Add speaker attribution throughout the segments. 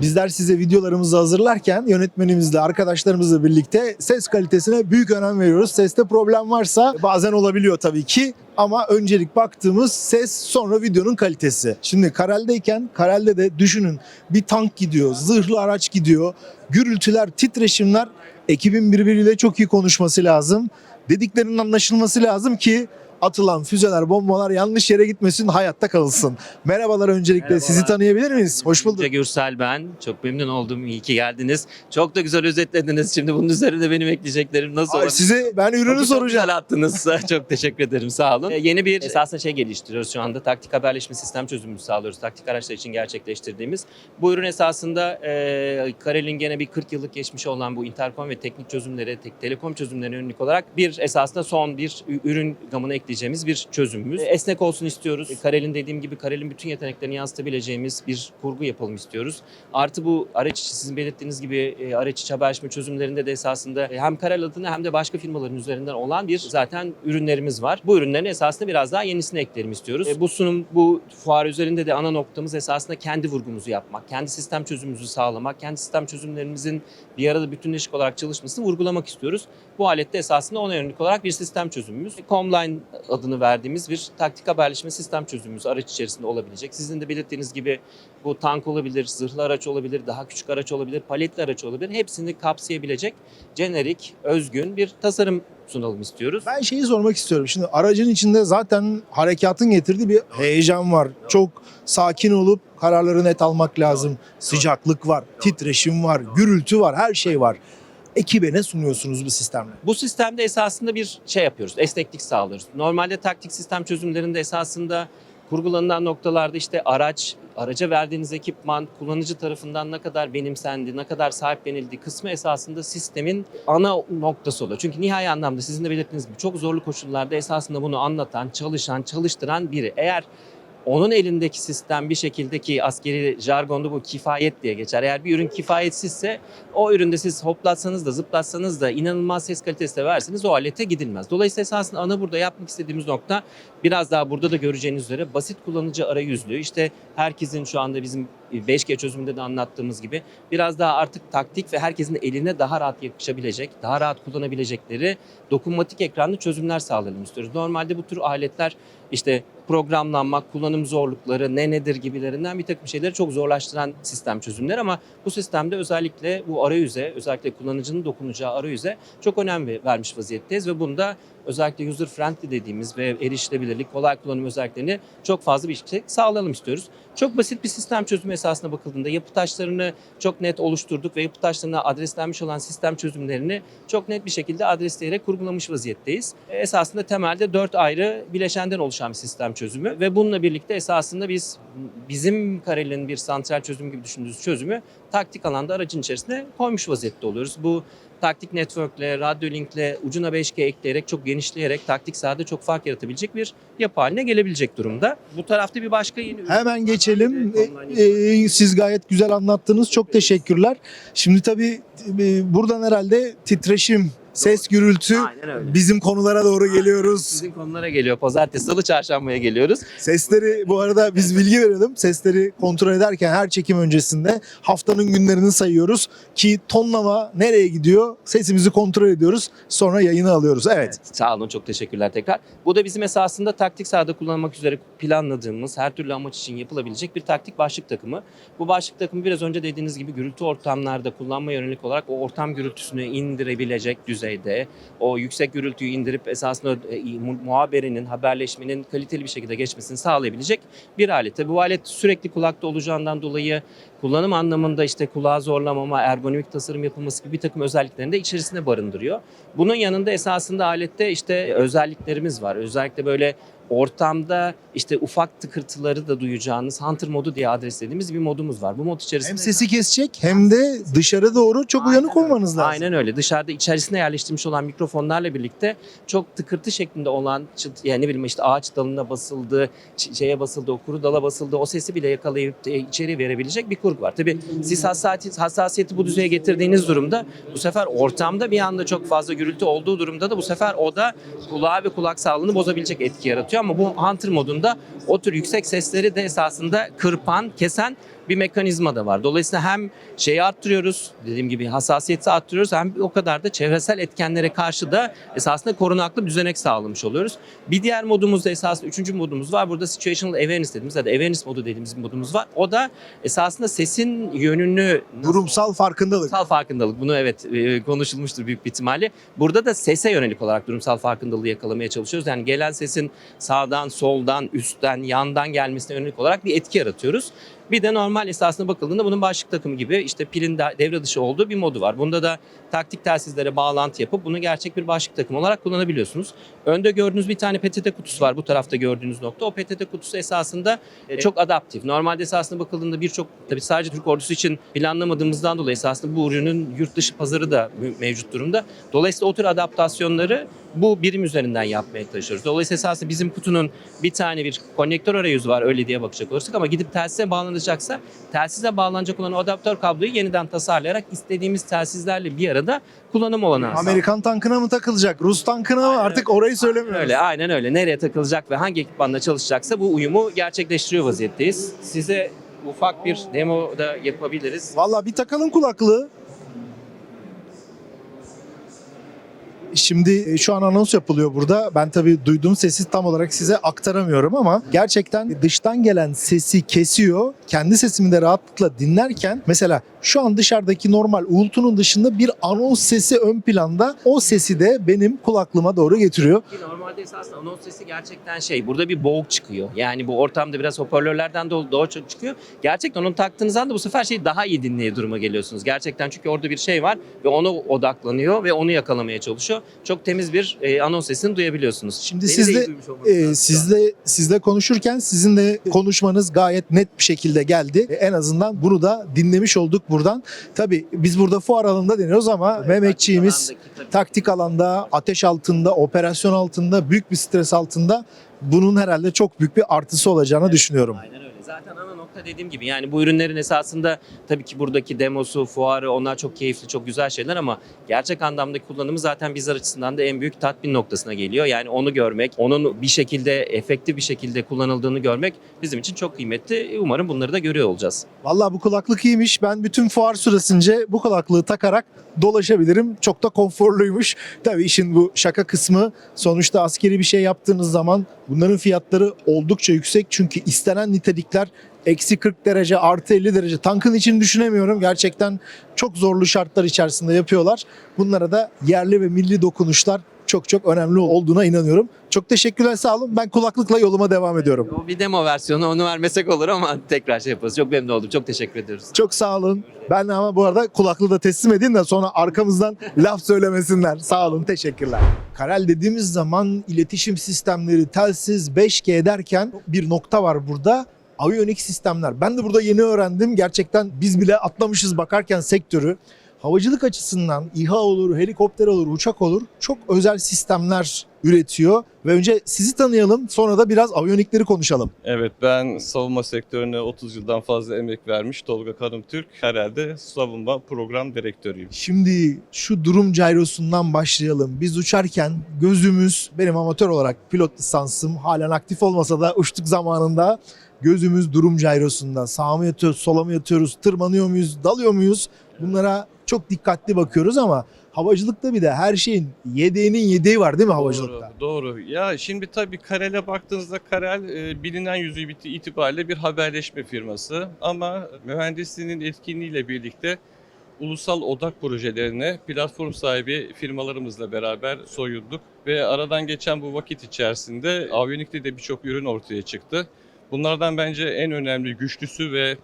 Speaker 1: Bizler size videolarımızı hazırlarken yönetmenimizle, arkadaşlarımızla birlikte ses kalitesine büyük önem veriyoruz. Seste problem varsa bazen olabiliyor tabii ki ama öncelik baktığımız ses sonra videonun kalitesi. Şimdi Karel'deyken Karel'de de düşünün bir tank gidiyor, zırhlı araç gidiyor, gürültüler, titreşimler ekibin birbiriyle çok iyi konuşması lazım. Dediklerinin anlaşılması lazım ki atılan füzeler, bombalar yanlış yere gitmesin, hayatta kalsın. Merhabalar öncelikle.
Speaker 2: Merhabalar.
Speaker 1: Sizi tanıyabilir miyiz? Hoş bulduk.
Speaker 2: Yüce Gürsel ben. Çok memnun oldum. İyi ki geldiniz. Çok da güzel özetlediniz. Şimdi bunun üzerine benim ekleyeceklerim nasıl
Speaker 1: Ay,
Speaker 2: olabilir?
Speaker 1: size ben ürünü
Speaker 2: Çok
Speaker 1: soracağım.
Speaker 2: Güzel attınız. çok teşekkür ederim. Sağ olun. Ee, yeni bir esasında şey geliştiriyoruz şu anda. Taktik haberleşme sistem çözümü sağlıyoruz. Taktik araçlar için gerçekleştirdiğimiz. Bu ürün esasında e, Karel'in gene bir 40 yıllık geçmişi olan bu interkom ve teknik çözümlere, tek, telekom çözümlerine yönelik olarak bir esasında son bir ürün gamına ekleyeceğimiz bir çözümümüz. E, Esnek olsun istiyoruz. E, Karel'in dediğim gibi Karel'in bütün yeteneklerini yansıtabileceğimiz bir kurgu yapalım istiyoruz. Artı bu araç içi sizin belirttiğiniz gibi e, araç içi haberleşme çözümlerinde de esasında hem Karel adına hem de başka firmaların üzerinden olan bir zaten ürünlerimiz var. Bu ürünlerin esasında biraz daha yenisini ekleyelim istiyoruz. Bu sunum bu fuar üzerinde de ana noktamız esasında kendi vurgumuzu yapmak, kendi sistem çözümümüzü sağlamak, kendi sistem çözümlerimizin bir arada bütünleşik olarak çalışmasını vurgulamak istiyoruz. Bu alette esasında ona yönelik olarak bir sistem çözümümüz. Comline adını verdiğimiz bir taktik haberleşme sistem çözümümüz araç içerisinde olabilecek. Sizin de belirttiğiniz gibi bu tank olabilir, zırhlı araç olabilir, daha küçük araç olabilir, paletli araç olabilir. Hepsini kapsayabilecek jenerik, özgün bir tasarım sunalım istiyoruz.
Speaker 1: Ben şeyi sormak istiyorum. Şimdi aracın içinde zaten harekatın getirdiği bir heyecan var. Çok sakin olup kararları net almak lazım. Sıcaklık var, titreşim var, gürültü var, her şey var. Ekibe ne sunuyorsunuz bu sistemle?
Speaker 2: Bu sistemde esasında bir şey yapıyoruz, esneklik sağlıyoruz. Normalde taktik sistem çözümlerinde esasında kurgulanılan noktalarda işte araç, araca verdiğiniz ekipman kullanıcı tarafından ne kadar benimsendi, ne kadar sahiplenildiği kısmı esasında sistemin ana noktası oluyor. Çünkü nihai anlamda sizin de belirttiğiniz gibi çok zorlu koşullarda esasında bunu anlatan, çalışan, çalıştıran biri. Eğer onun elindeki sistem bir şekilde ki askeri jargonda bu kifayet diye geçer. Eğer bir ürün kifayetsizse o üründe siz hoplatsanız da zıplatsanız da inanılmaz ses kalitesi de verseniz o alete gidilmez. Dolayısıyla esasında ana burada yapmak istediğimiz nokta biraz daha burada da göreceğiniz üzere basit kullanıcı arayüzlü. İşte herkesin şu anda bizim 5G çözümünde de anlattığımız gibi biraz daha artık taktik ve herkesin eline daha rahat yakışabilecek, daha rahat kullanabilecekleri dokunmatik ekranlı çözümler sağlayalım istiyoruz. Normalde bu tür aletler işte programlanmak, kullanım zorlukları, ne nedir gibilerinden bir takım şeyleri çok zorlaştıran sistem çözümler ama bu sistemde özellikle bu arayüze, özellikle kullanıcının dokunacağı arayüze çok önem ve- vermiş vaziyetteyiz ve bunda özellikle user friendly dediğimiz ve erişilebilirlik, kolay kullanım özelliklerini çok fazla bir şekilde sağlayalım istiyoruz. Çok basit bir sistem çözümü esasına bakıldığında yapı taşlarını çok net oluşturduk ve yapı taşlarına adreslenmiş olan sistem çözümlerini çok net bir şekilde adresleyerek kurgulamış vaziyetteyiz. E, Esasında temelde dört ayrı bileşenden oluşan bir sistem çözümü ve bununla birlikte esasında biz bizim Karel'in bir santral çözüm gibi düşündüğümüz çözümü taktik alanda aracın içerisine koymuş vaziyette oluyoruz. Bu taktik network'le, radyo link'le, ucuna 5G ekleyerek çok genişleyerek taktik sahada çok fark yaratabilecek bir yapı haline gelebilecek durumda. Bu tarafta bir başka yeni
Speaker 1: Hemen geçelim. Ee, e, siz gayet güzel anlattınız. Çok teşekkürler. Şimdi tabii e, buradan herhalde titreşim, ses, gürültü
Speaker 2: Aynen öyle.
Speaker 1: bizim konulara doğru geliyoruz.
Speaker 2: Sizin konulara geliyor. Pazartesi, salı, çarşambaya geliyoruz.
Speaker 1: Sesleri bu arada biz bilgi verelim. Sesleri kontrol ederken her çekim öncesinde haftanın günlerini sayıyoruz ki tonlama nereye gidiyor sesimizi kontrol ediyoruz. Sonra yayını alıyoruz. Evet.
Speaker 2: Sağ olun çok teşekkürler tekrar. Bu da bizim esasında taktik sahada kullanmak üzere planladığımız her türlü amaç için yapılabilecek bir taktik başlık takımı. Bu başlık takımı biraz önce dediğiniz gibi gürültü ortamlarda kullanma yönelik olarak o ortam gürültüsünü indirebilecek düzeyde o yüksek gürültüyü indirip esasında e, mu- muhaberinin, haberleşmenin kaliteli bir şekilde geçmesini sağlayabilecek bir alet. Tabii bu alet sürekli kulakta olacağından dolayı kullanım anlamında işte kulağı zorlamama, ergonomik tasarım yapılması gibi bir takım özelliklerini de içerisinde barındırıyor. Bunun yanında esasında alette işte özelliklerimiz var. Özellikle böyle ortamda işte ufak tıkırtıları da duyacağınız Hunter modu diye adreslediğimiz bir modumuz var. Bu mod içerisinde
Speaker 1: Hem sesi kesecek hem de dışarı doğru çok uyanık
Speaker 2: Aynen öyle.
Speaker 1: olmanız lazım.
Speaker 2: Aynen öyle. Dışarıda içerisine yerleştirilmiş olan mikrofonlarla birlikte çok tıkırtı şeklinde olan çıt, yani ne bileyim işte ağaç dalına basıldı, şeye basıldı, o kuru dala basıldı. O sesi bile yakalayıp içeri verebilecek bir kurgu var. Tabii siz hassasiyeti, hassasiyeti bu düzeye getirdiğiniz durumda bu sefer ortamda bir anda çok fazla gürültü olduğu durumda da bu sefer o da kulağı ve kulak sağlığını bozabilecek etki yaratıyor. ama bu Hunter modunda o tür yüksek sesleri de esasında kırpan, kesen bir mekanizma da var. Dolayısıyla hem şeyi arttırıyoruz, dediğim gibi hassasiyeti arttırıyoruz hem o kadar da çevresel etkenlere karşı da esasında korunaklı bir düzenek sağlamış oluyoruz. Bir diğer modumuz da esasında üçüncü modumuz var. Burada situational awareness dediğimiz ya da awareness modu dediğimiz bir modumuz var. O da esasında sesin yönünü
Speaker 1: Durumsal farkındalık.
Speaker 2: Durumsal farkındalık. Bunu evet e, konuşulmuştur büyük bir ihtimalle. Burada da sese yönelik olarak durumsal farkındalığı yakalamaya çalışıyoruz. Yani gelen sesin sağdan, soldan, üstten, yandan gelmesine yönelik olarak bir etki yaratıyoruz. Bir de normal esasına bakıldığında bunun başlık takımı gibi işte pilin de- devre dışı olduğu bir modu var. Bunda da taktik telsizlere bağlantı yapıp bunu gerçek bir başlık takımı olarak kullanabiliyorsunuz. Önde gördüğünüz bir tane PTT kutusu var bu tarafta gördüğünüz nokta. O PTT kutusu esasında çok adaptif. Normalde esasında bakıldığında birçok tabii sadece Türk ordusu için planlamadığımızdan dolayı esasında bu ürünün yurt dışı pazarı da mevcut durumda. Dolayısıyla o tür adaptasyonları bu birim üzerinden yapmaya çalışıyoruz. Dolayısıyla esasında bizim kutunun bir tane bir konnektör arayüzü var öyle diye bakacak olursak ama gidip telsize bağlanacaksa telsize bağlanacak olan adaptör kabloyu yeniden tasarlayarak istediğimiz telsizlerle bir arada kullanım olanağı.
Speaker 1: Amerikan tankına mı takılacak? Rus tankına mı? Artık orayı söylemiyoruz.
Speaker 2: Öyle aynen öyle. Nereye takılacak ve hangi ekipmanla çalışacaksa bu uyumu gerçekleştiriyor vaziyetteyiz. Size ufak bir demo da yapabiliriz.
Speaker 1: Valla bir takalım kulaklığı. Şimdi e, şu an anons yapılıyor burada. Ben tabii duyduğum sesi tam olarak size aktaramıyorum ama gerçekten dıştan gelen sesi kesiyor. Kendi sesimi de rahatlıkla dinlerken mesela şu an dışarıdaki normal uğultunun dışında bir anons sesi ön planda. O sesi de benim kulaklığıma doğru getiriyor.
Speaker 2: Normalde esasında anons sesi gerçekten şey. Burada bir boğuk çıkıyor. Yani bu ortamda biraz hoparlörlerden de çok çıkıyor. Gerçekten onu taktığınız anda bu sefer şeyi daha iyi dinleye duruma geliyorsunuz. Gerçekten çünkü orada bir şey var ve ona odaklanıyor ve onu yakalamaya çalışıyor. Çok temiz bir e, anons sesini duyabiliyorsunuz.
Speaker 1: Şimdi
Speaker 2: Beni
Speaker 1: siz
Speaker 2: iyi
Speaker 1: de
Speaker 2: duymuş olmanız lazım şu
Speaker 1: Ee,
Speaker 2: an.
Speaker 1: sizle sizle konuşurken sizin de konuşmanız gayet net bir şekilde geldi. E, En azından bunu da dinlemiş olduk buradan. Tabii biz burada fuar alanında deniyoruz ama Mehmetçiğimiz
Speaker 2: Alandaki tabii-
Speaker 1: taktik alanda, ateş altında, operasyon altında, büyük bir stres altında bunun herhalde çok büyük bir artısı olacağını düşünüyorum.
Speaker 2: Aynen öyle. Zaten ana nokta dediğim gibi yani bu ürünlerin esasında tabii ki buradaki demosu, fuarı onlar çok keyifli, çok güzel şeyler ama gerçek anlamdaki kullanımı zaten bizler açısından da en büyük tatmin noktasına geliyor. Yani onu görmek, onun bir şekilde efektif bir şekilde kullanıldığını görmek bizim için çok kıymetli. Umarım bunları da görüyor olacağız.
Speaker 1: Vallahi bu kulaklık iyiymiş. Ben bütün fuar süresince bu kulaklığı takarak dolaşabilirim. Çok da konforluymuş. Tabii işin bu şaka kısmı sonuçta askeri bir şey yaptığınız zaman bunların fiyatları oldukça yüksek. Çünkü istenen nitelikler eksi 40 derece artı 50 derece. Tankın için düşünemiyorum. Gerçekten çok zorlu şartlar içerisinde yapıyorlar. Bunlara da yerli ve milli dokunuşlar çok çok önemli olduğuna inanıyorum. Çok teşekkürler sağ olun. Ben kulaklıkla yoluma devam ediyorum.
Speaker 2: O bir demo versiyonu onu vermesek olur ama tekrar şey yaparız. Çok memnun oldum. Çok teşekkür ediyoruz.
Speaker 1: Çok sağ olun. Ben ama bu arada kulaklığı da teslim edeyim de sonra arkamızdan laf söylemesinler. Sağ olun, teşekkürler. Karel dediğimiz zaman iletişim sistemleri, telsiz, 5G derken bir nokta var burada. Aviyonik sistemler. Ben de burada yeni öğrendim. Gerçekten biz bile atlamışız bakarken sektörü. Havacılık açısından İHA olur, helikopter olur, uçak olur. Çok özel sistemler üretiyor. Ve önce sizi tanıyalım sonra da biraz aviyonikleri konuşalım.
Speaker 3: Evet ben savunma sektörüne 30 yıldan fazla emek vermiş Tolga Kanım Türk. Herhalde savunma program direktörüyüm.
Speaker 1: Şimdi şu durum gyrosundan başlayalım. Biz uçarken gözümüz, benim amatör olarak pilot lisansım halen aktif olmasa da uçtuk zamanında gözümüz durum gyrosunda. Sağa mı yatıyoruz, sola mı yatıyoruz, tırmanıyor muyuz, dalıyor muyuz? Bunlara çok dikkatli bakıyoruz ama havacılıkta bir de her şeyin yedeğinin yedeği var değil mi havacılıkta?
Speaker 3: Doğru, doğru. Ya şimdi tabii Karel'e baktığınızda Karel e, bilinen yüzü biti itibariyle bir haberleşme firması. Ama mühendisliğinin etkinliğiyle birlikte ulusal odak projelerine platform sahibi firmalarımızla beraber soyunduk. Ve aradan geçen bu vakit içerisinde aviyonikte de birçok ürün ortaya çıktı. Bunlardan bence en önemli, güçlüsü ve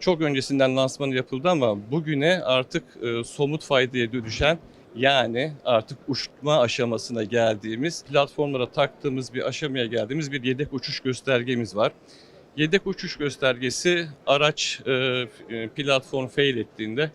Speaker 3: çok öncesinden lansmanı yapıldı ama bugüne artık e, somut faydaya dönüşen yani artık uçma aşamasına geldiğimiz, platformlara taktığımız bir aşamaya geldiğimiz bir yedek uçuş göstergemiz var. Yedek uçuş göstergesi araç e, e, platform fail ettiğinde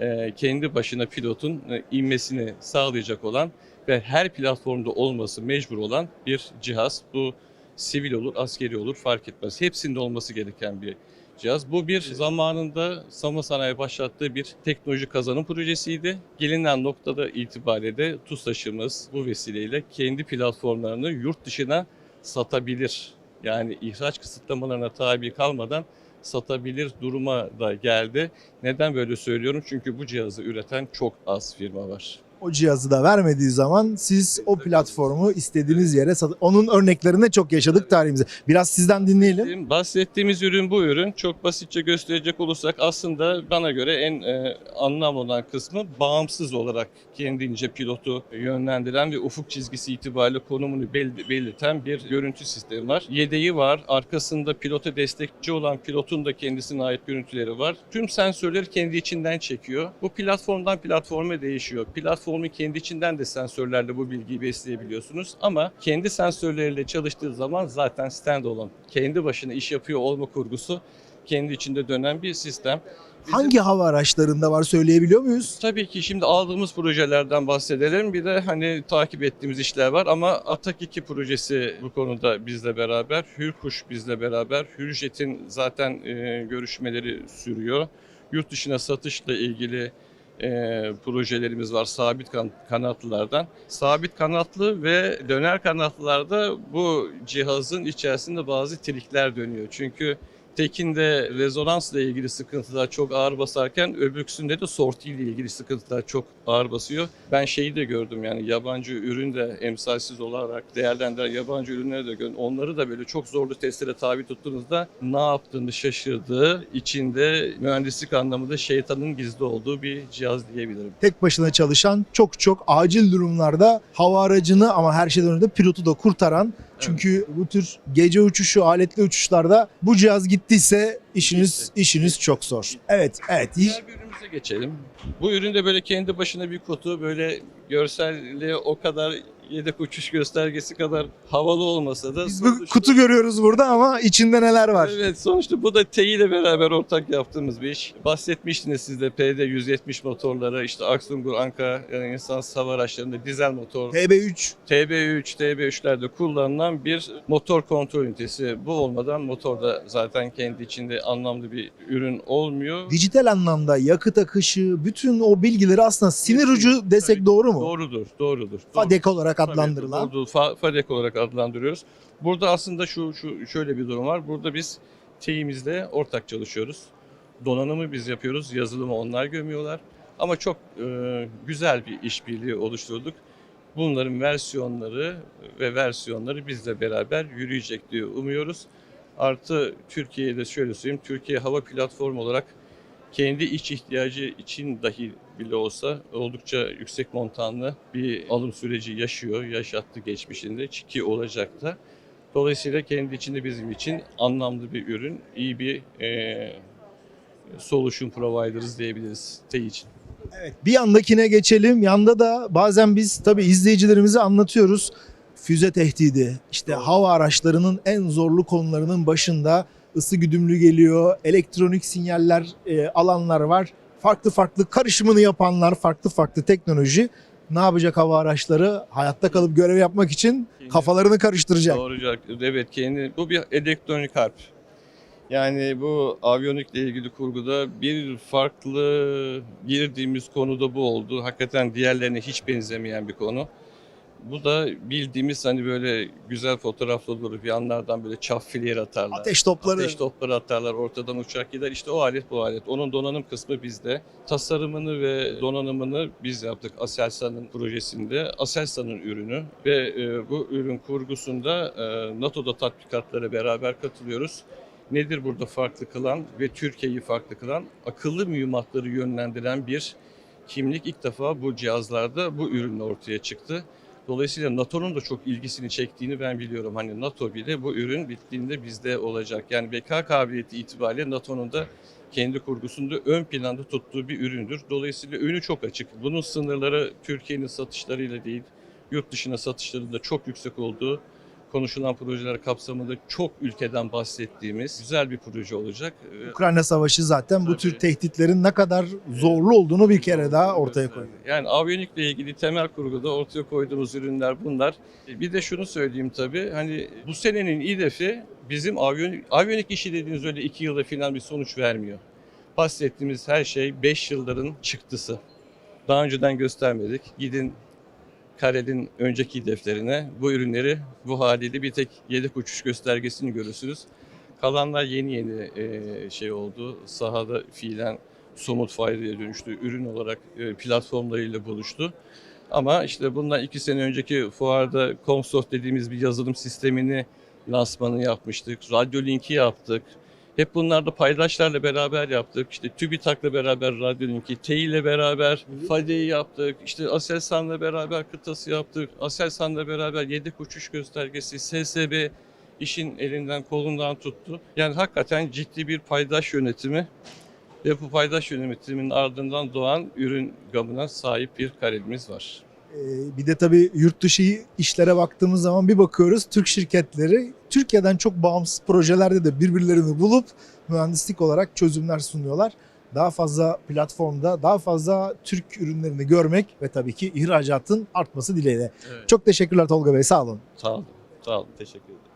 Speaker 3: e, kendi başına pilotun e, inmesini sağlayacak olan ve her platformda olması mecbur olan bir cihaz. Bu sivil olur, askeri olur fark etmez. Hepsinde olması gereken bir cihaz. Bu bir zamanında savunma sanayi başlattığı bir teknoloji kazanım projesiydi. Gelinen noktada itibariyle de TUSAŞ'ımız bu vesileyle kendi platformlarını yurt dışına satabilir. Yani ihraç kısıtlamalarına tabi kalmadan satabilir duruma da geldi. Neden böyle söylüyorum? Çünkü bu cihazı üreten çok az firma var.
Speaker 1: O cihazı da vermediği zaman siz o platformu istediğiniz yere sat- Onun örneklerini çok yaşadık tarihimizde. Biraz sizden dinleyelim.
Speaker 3: Bahsettiğim- Bahsettiğimiz ürün bu ürün. Çok basitçe gösterecek olursak aslında bana göre en e, anlamlı olan kısmı bağımsız olarak kendince pilotu yönlendiren ve ufuk çizgisi itibariyle konumunu bel- belirten bir görüntü sistemi var. Yedeği var. Arkasında pilota destekçi olan pilotun da kendisine ait görüntüleri var. Tüm sensörleri kendi içinden çekiyor. Bu platformdan platforma değişiyor. Platformun kendi içinden de sensörlerle bu bilgiyi besleyebiliyorsunuz. Ama kendi sensörleriyle çalıştığı zaman zaten standalone, kendi başına iş yapıyor olma kurgusu kendi içinde dönen bir sistem. Bizim-
Speaker 1: Hangi hava araçlarında var söyleyebiliyor muyuz?
Speaker 3: Tabii ki şimdi aldığımız projelerden bahsedelim. Bir de hani takip ettiğimiz işler var ama Atak 2 projesi bu konuda bizle beraber. Hürkuş bizle beraber. Hürjet'in zaten e, görüşmeleri sürüyor. Yurt dışına satışla ilgili e, projelerimiz var sabit kan- kanatlılardan. Sabit kanatlı ve döner kanatlılarda bu cihazın içerisinde bazı trikler dönüyor. Çünkü Tekinde rezonansla ilgili sıkıntılar çok ağır basarken öbürküsünde de sorti ilgili sıkıntılar çok ağır basıyor. Ben şeyi de gördüm yani yabancı ürün de emsalsiz olarak değerlendiren yabancı ürünleri de gördüm. Onları da böyle çok zorlu testlere tabi tuttuğunuzda ne yaptığını şaşırdığı, içinde mühendislik anlamında şeytanın gizli olduğu bir cihaz diyebilirim.
Speaker 1: Tek başına çalışan çok çok acil durumlarda hava aracını ama her şeyden önce pilotu da kurtaran çünkü bu tür gece uçuşu, aletli uçuşlarda bu cihaz gittiyse işiniz
Speaker 3: Gitti.
Speaker 1: işiniz çok zor. Evet, evet.
Speaker 3: Diğer bir ürünümüze geçelim. Bu ürün de böyle kendi başına bir kutu, böyle görselliği o kadar yedek uçuş göstergesi kadar havalı olmasa da
Speaker 1: Biz bu kutu görüyoruz burada ama içinde neler var?
Speaker 3: Evet sonuçta bu da TEİ ile beraber ortak yaptığımız bir iş. Bahsetmiştiniz siz de PD 170 motorları işte Aksungur, Anka yani insan hava araçlarında dizel motor
Speaker 1: TB3
Speaker 3: TB3, TB3'lerde kullanılan bir motor kontrol ünitesi. Bu olmadan motorda zaten kendi içinde anlamlı bir ürün olmuyor.
Speaker 1: dijital anlamda yakıt akışı, bütün o bilgileri aslında sinir ucu desek doğru mu?
Speaker 3: Doğrudur, doğrudur.
Speaker 1: FADEK olarak
Speaker 3: Tabii,
Speaker 1: adlandırılan.
Speaker 3: doğru, fa- FADEK olarak adlandırıyoruz. Burada aslında şu, şu şöyle bir durum var. Burada biz TEİ'mizle ortak çalışıyoruz. Donanımı biz yapıyoruz, yazılımı onlar gömüyorlar. Ama çok e, güzel bir işbirliği oluşturduk. Bunların versiyonları ve versiyonları bizle beraber yürüyecek diye umuyoruz. Artı Türkiye'de şöyle söyleyeyim, Türkiye hava platformu olarak kendi iç ihtiyacı için dahi bile olsa oldukça yüksek montanlı bir alım süreci yaşıyor, yaşattı geçmişinde ki olacak da. Dolayısıyla kendi içinde bizim için anlamlı bir ürün, iyi bir e, solution provider'ız diyebiliriz TEİ için.
Speaker 1: Evet, bir yandakine geçelim. Yanda da bazen biz tabii izleyicilerimize anlatıyoruz. Füze tehdidi, işte hava araçlarının en zorlu konularının başında ısı güdümlü geliyor, elektronik sinyaller e, alanlar var. Farklı farklı karışımını yapanlar, farklı farklı teknoloji. Ne yapacak hava araçları? Hayatta kalıp görev yapmak için kafalarını karıştıracak.
Speaker 3: Doğru, evet kendi bu bir elektronik harp. Yani bu aviyonikle ilgili kurguda bir farklı girdiğimiz konuda bu oldu. Hakikaten diğerlerine hiç benzemeyen bir konu. Bu da bildiğimiz hani böyle güzel fotoğraflı olur yanlardan böyle çaf filir atarlar.
Speaker 1: Ateş topları.
Speaker 3: Ateş topları atarlar, ortadan uçak gider. İşte o alet bu alet. Onun donanım kısmı bizde. Tasarımını ve donanımını biz yaptık Aselsan'ın projesinde. Aselsan'ın ürünü ve e, bu ürün kurgusunda e, NATO'da tatbikatlara beraber katılıyoruz. Nedir burada farklı kılan ve Türkiye'yi farklı kılan? Akıllı mühimmatları yönlendiren bir kimlik ilk defa bu cihazlarda bu ürünle ortaya çıktı. Dolayısıyla NATO'nun da çok ilgisini çektiğini ben biliyorum. Hani NATO bile bu ürün bittiğinde bizde olacak. Yani beka kabiliyeti itibariyle NATO'nun da kendi kurgusunda ön planda tuttuğu bir üründür. Dolayısıyla önü çok açık. Bunun sınırları Türkiye'nin satışlarıyla değil, yurt dışına satışlarında çok yüksek olduğu konuşulan projeler kapsamında çok ülkeden bahsettiğimiz güzel bir proje olacak. Ee,
Speaker 1: Ukrayna Savaşı zaten bu
Speaker 3: Tabii.
Speaker 1: tür tehditlerin ne kadar zorlu olduğunu bir kere daha ortaya koyuyor.
Speaker 3: Yani aviyonikle ilgili temel kurguda ortaya koyduğumuz ürünler bunlar. Bir de şunu söyleyeyim tabii hani bu senenin hedefi bizim aviyonik, aviyonik işi dediğiniz öyle iki yılda falan bir sonuç vermiyor. Bahsettiğimiz her şey 5 yılların çıktısı. Daha önceden göstermedik. Gidin Karel'in önceki defterine bu ürünleri bu haliyle bir tek yedek uçuş göstergesini görürsünüz. Kalanlar yeni yeni e, şey oldu. Sahada fiilen somut faydaya dönüştü. Ürün olarak e, platformlarıyla buluştu. Ama işte bundan iki sene önceki fuarda Comsoft dediğimiz bir yazılım sistemini lansmanı yapmıştık. Radyo linki yaptık. Hep bunlarda paydaşlarla beraber yaptık. İşte TÜBİTAK'la beraber Radyo Linki, TEİ ile beraber FADE'yi yaptık. İşte Aselsan'la beraber kıtası yaptık. Aselsan'la beraber yedek uçuş göstergesi, SSB işin elinden kolundan tuttu. Yani hakikaten ciddi bir paydaş yönetimi ve bu paydaş yönetiminin ardından doğan ürün gamına sahip bir karelimiz var.
Speaker 1: Ee, Bir de tabii yurt dışı işlere baktığımız zaman bir bakıyoruz Türk şirketleri Türkiye'den çok bağımsız projelerde de birbirlerini bulup mühendislik olarak çözümler sunuyorlar. Daha fazla platformda daha fazla Türk ürünlerini görmek ve tabii ki ihracatın artması dileğiyle.
Speaker 3: Evet.
Speaker 1: Çok teşekkürler Tolga Bey sağ olun.
Speaker 3: Sağ olun. Sağ olun. Teşekkür ederim.